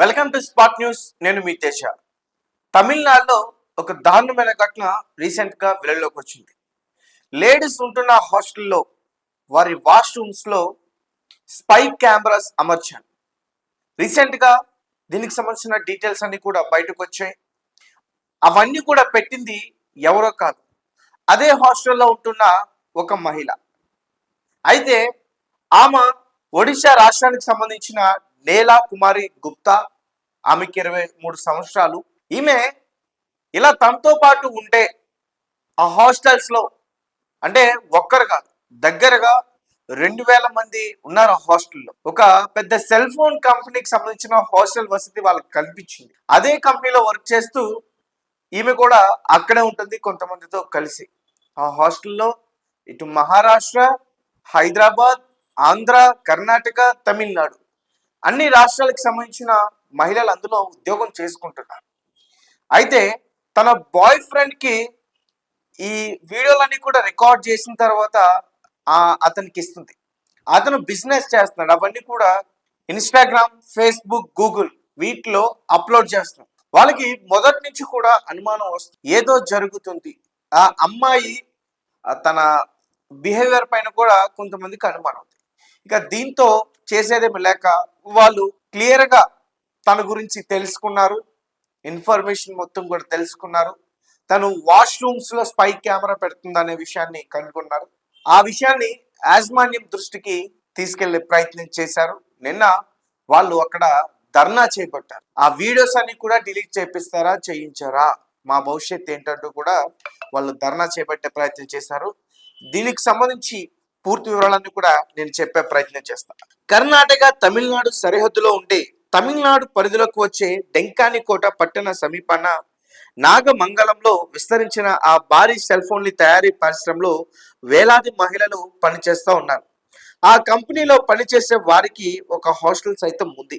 Welcome to spot news. నేను మీ తేజ. తమిళనాడులో ఒక దారుణమైన ఘటన రీసెంట్గా వెలుగులోకి వచ్చింది. లేడీస్ ఉంటున్న హాస్టల్లో వారి వాష్రూమ్స్లో స్పై కెమెరాస్ అమర్చారు. రీసెంట్గా దీనికి సంబంధించిన డీటెయిల్స్ అన్ని కూడా బయటకు వచ్చాయి. అవన్నీ కూడా పెట్టింది ఎవరో కాదు అదే హాస్టల్లో ఉంటున్న ఒక మహిళ. అయితే ఆమె ఒడిశా రాష్ట్రానికి సంబంధించిన నేలా కుమారి గుప్తా ఆమెకి ఇరవై మూడు సంవత్సరాలు. ఈమె ఇలా తనతో పాటు ఉంటే ఆ హాస్టల్స్లో అంటే ఒక్కరు కాదు దగ్గరగా రెండు వేల మంది ఉన్నారు ఆ హాస్టల్లో ఒక పెద్ద సెల్ ఫోన్ కంపెనీకి సంబంధించిన హాస్టల్ వసతి వాళ్ళకి కల్పించింది. అదే కంపెనీలో వర్క్ చేస్తూ ఈమె కూడా అక్కడే ఉంటుంది కొంతమందితో కలిసి. ఆ హాస్టల్లో ఇటు మహారాష్ట్ర హైదరాబాద్ ఆంధ్ర కర్ణాటక తమిళనాడు అన్ని రాష్ట్రాలకు సంబంధించిన మహిళలు అందులో ఉద్యోగం చేసుకుంటున్నారు. అయితే తన బాయ్ ఫ్రెండ్కి ఈ వీడియోలన్నీ కూడా రికార్డ్ చేసిన తర్వాత అతనికి ఇస్తుంది. అతను బిజినెస్ చేస్తున్నాడు. అవన్నీ కూడా ఇన్స్టాగ్రామ్ ఫేస్బుక్ గూగుల్ వీటిలో అప్లోడ్ చేస్తున్నాడు. వాళ్ళకి మొదటి నుంచి కూడా అనుమానం వస్తుంది. ఏదో జరుగుతుంది. ఆ అమ్మాయి తన బిహేవియర్ పైన కూడా కొంతమందికి అనుమానం ఉంది ఇక దీంతో చేసేదేమి లేక వాళ్ళు క్లియర్గా తన గురించి తెలుసుకున్నారు. ఇన్ఫర్మేషన్ మొత్తం కూడా తెలుసుకున్నారు. తను వాష్రూమ్స్లో స్పై కెమెరా పెడుతుందనే విషయాన్ని కనుగొన్నారు. ఆ విషయాన్ని యాజమాన్యం దృష్టికి తీసుకెళ్ళే ప్రయత్నం చేశారు. నిన్న వాళ్ళు అక్కడ ధర్నా చేపట్టారు. ఆ వీడియోస్ అన్ని కూడా డిలీట్ చేపిస్తారా చేయించారా? మా భవిష్యత్ ఏంటంటూ కూడా వాళ్ళు ధర్నా చేపట్టే ప్రయత్నం చేశారు. దీనికి సంబంధించి పూర్తి వివరాలన్నీ కూడా నేను చెప్పే ప్రయత్నం చేస్తాను కర్ణాటక తమిళనాడు సరిహద్దులో ఉండే తమిళనాడు పరిధిలోకి వచ్చే డెంకానికోట పట్టణ సమీపాన నాగమంగళంలో విస్తరించిన ఆ భారీ సెల్ ఫోన్ల తయారీ పరిశ్రమలో వేలాది మహిళలు పనిచేస్తూ ఉన్నారు. ఆ కంపెనీలో పనిచేసే వారికి ఒక హాస్టల్ సైతం ఉంది.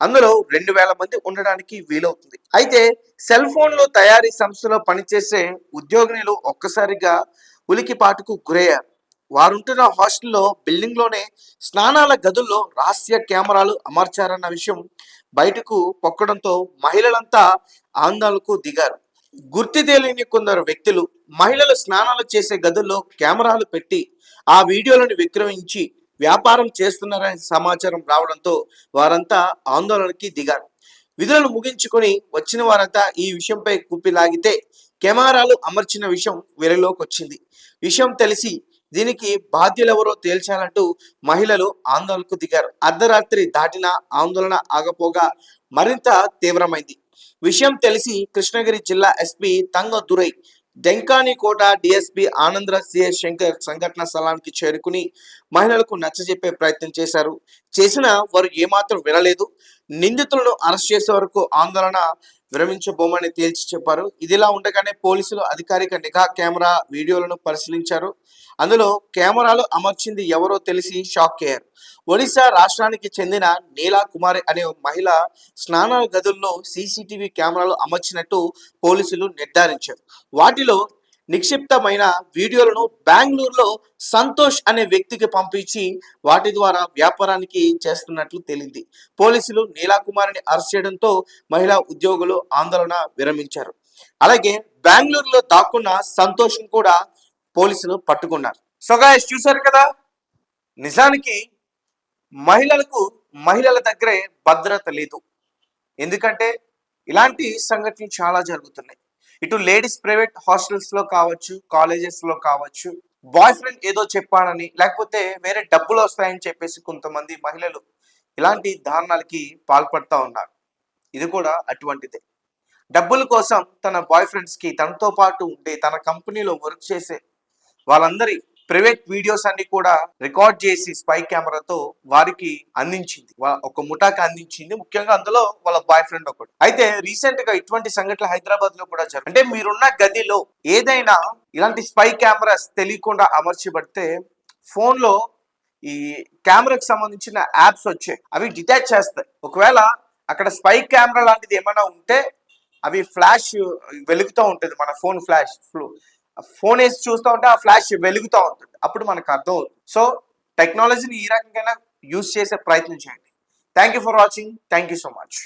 అందులో రెండు వేల మంది ఉండడానికి వీలవుతుంది. అయితే సెల్ ఫోన్లు తయారీ సంస్థలో పనిచేసే ఉద్యోగినులు ఒక్కసారిగా ఉలికిపాటుకు గురయ్యారు. వారుంటున్న హాస్టల్లో బిల్డింగ్లోనే స్నానాల గదుల్లో రహస్య కెమెరాలు అమర్చారన్న విషయం బయటకు పొక్కడంతో మహిళలంతా ఆందోళనకు దిగారు. గుర్తి తెలియని కొందరు వ్యక్తులు మహిళలు స్నానాలు చేసే గదుల్లో కెమెరాలు పెట్టి ఆ వీడియోలను విక్రయించి వ్యాపారం చేస్తున్నారనే సమాచారం రావడంతో వారంతా ఆందోళనకి దిగారు. విధులను ముగించుకొని వచ్చిన వారంతా ఈ విషయంపై కుప్పిలాగితే కెమెరాలు అమర్చిన విషయం వెలుగులోకి వచ్చింది విషయం తెలిసి దీనికి బాధ్యులెవరో తేల్చాలంటూ మహిళలు ఆందోళనకు దిగారు. అర్ధరాత్రి దాటిన ఆందోళన ఆగపోగా మరింత తీవ్రమైంది. విషయం తెలిసి కృష్ణగిరి జిల్లా SP తంగ Durai Denkanikottai DSP ఆనంద్ర సిఎస్ శంకర్ సంఘటన స్థలానికి చేరుకుని మహిళలకు నచ్చజెప్పే ప్రయత్నం చేశారు. చేసిన వారు ఏమాత్రం వినలేదు. నిందితులను అరెస్ట్ చేసే వరకు ఆందోళన విరమించబోమని తేల్చి చెప్పారు. ఇదిలా ఉండగానే పోలీసులు అధికారిక నిఘా కెమెరా వీడియోలను పరిశీలించారు. అందులో కెమెరాలు అమర్చింది ఎవరో తెలిసి షాక్ అయ్యారు. ఒడిశా రాష్ట్రానికి చెందిన నీలా కుమారి అనే మహిళ స్నానాల గదుల్లో సీసీటీవీ కెమెరాలు అమర్చినట్టు పోలీసులు నిర్ధారించారు. వాటిలో నిక్షిప్తమైన వీడియోలను బెంగళూరులో సంతోష్ అనే వ్యక్తికి పంపించి వాటి ద్వారా వ్యాపారానికి చేస్తున్నట్లు తేలింది. పోలీసులు నీలాకుమారిని అరెస్ట్ చేయడంతో మహిళా ఉద్యోగులు ఆందోళన విరమించారు. అలాగే బెంగళూరులో దాక్కున్న సంతోష్ కూడా పోలీసులు పట్టుకున్నారు. సో గాయస్ కదా? నిజానికి మహిళలకు మహిళల దగ్గరే భద్రత లేదు. ఎందుకంటే ఇలాంటి సంఘటనలు చాలా జరుగుతున్నాయి. ఇటు లేడీస్ ప్రైవేట్ హాస్టల్స్లో కావచ్చు కాలేజెస్లో కావచ్చు బాయ్ ఫ్రెండ్ ఏదో చెప్పాడని లేకపోతే వేరే డబ్బులు వస్తాయని చెప్పేసి కొంతమంది మహిళలు ఇలాంటి దారుణాలకి పాల్పడతా ఉన్నారు. ఇది కూడా అటువంటిదే. డబ్బుల కోసం తన బాయ్ ఫ్రెండ్స్కి తనతో పాటు ఉండే తన కంపెనీలో వర్క్ చేసే వాళ్ళందరి ప్రైవేట్ వీడియోస్ అన్ని కూడా రికార్డ్ చేసి స్పై కెమెరాతో వారికి అందించింది. ఒక ముఠాకి అందించింది. ముఖ్యంగా అందులో వాళ్ళ బాయ్ ఫ్రెండ్ ఒకడు. అయితే రీసెంట్గా ఇటువంటి సంఘటనలు హైదరాబాద్లో కూడా జరిగింది అంటే మీరున్న గదిలో ఏదైనా ఇలాంటి స్పై కెమెరాస్ తెలియకుండా అమర్చబడితే ఫోన్లో ఈ కెమెరాకి సంబంధించిన యాప్స్ వచ్చాయి. అవి డిటాచ్ చేస్తాయి. ఒకవేళ అక్కడ స్పై కెమెరా లాంటిది ఏమైనా ఉంటే అవి ఫ్లాష్ వెలుగుతూ ఉంటుంది మన ఫోన్ ఫ్లాష్ ఫోన్ వేసి చూస్తూ ఉంటే ఆ ఫ్లాష్ వెలుగుతూ ఉంటుంది. అప్పుడు మనకు అర్థం అవుతుంది. సో టెక్నాలజీని ఈ రకంగా యూజ్ చేసే ప్రయత్నం చేయండి. Thank you for watching thank you so much